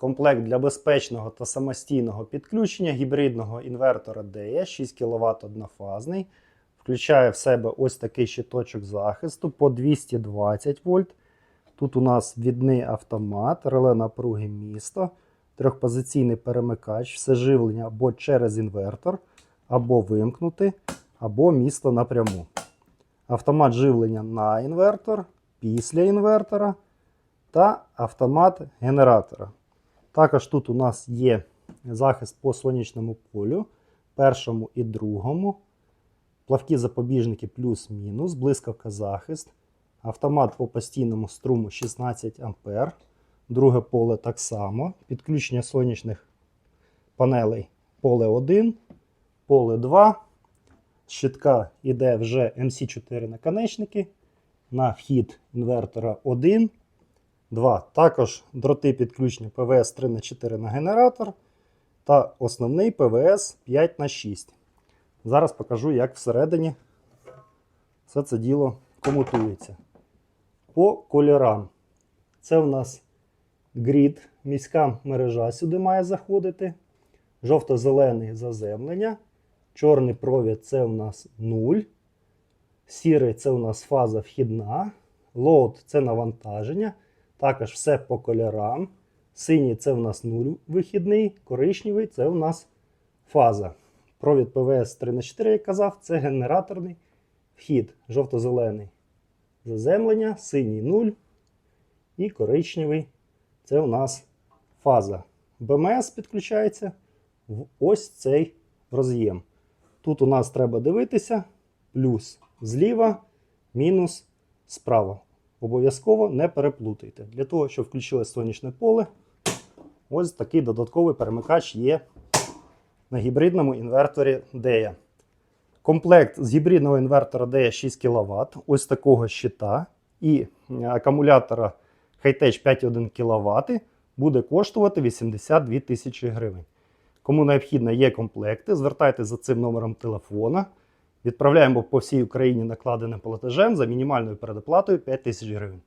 Комплект для безпечного та самостійного підключення гібридного інвертора DE 6 кВт однофазний. Включає в себе ось такий щиточок захисту по 220 вольт. Тут у нас відний автомат, реле напруги місто, трьохпозиційний перемикач, все живлення або через інвертор, або вимкнути, або місто напряму. Автомат живлення на інвертор, після інвертора та автомат генератора. Також тут у нас є захист по сонячному полю, першому і другому, плавкі запобіжники плюс-мінус, блискавка захист, автомат по постійному струму 16 А, друге поле так само, підключення сонячних панелей поле 1, поле 2. З щитка йде вже MC4 наконечники. На вхід інвертора 1. 2. Також дроти підключення ПВС 3 на 4 на генератор та основний ПВС 5 на 6. Зараз покажу, як всередині все це діло комутується. По кольорам. Це у нас грід, міська мережа сюди має заходити. Жовто-зелений заземлення. Чорний провід це у нас 0. Сірий це у нас фаза вхідна. Лоуд це навантаження. Також все по кольорам. Синій це у нас 0 вихідний, коричневий це у нас фаза. Провід ПВС 3 на 4 як казав, це генераторний вхід. Жовто-зелений заземлення, синій 0 і коричневий це у нас фаза. БМС підключається в ось цей роз'єм. Тут у нас треба дивитися плюс зліва, мінус справа. Обов'язково не переплутайте. Для того, щоб включилось сонячне поле, ось такий додатковий перемикач є на гібридному інверторі DEA. Комплект з гібридного інвертора DEA 6 кВт, ось такого щита і акумулятора Hightech 5,1 кВт буде коштувати 82 тисячі гривень. Кому необхідно є комплекти, звертайтеся за цим номером телефона. Відправляємо по всій Україні накладеним платежем за мінімальною передоплатою 5 тисяч гривень.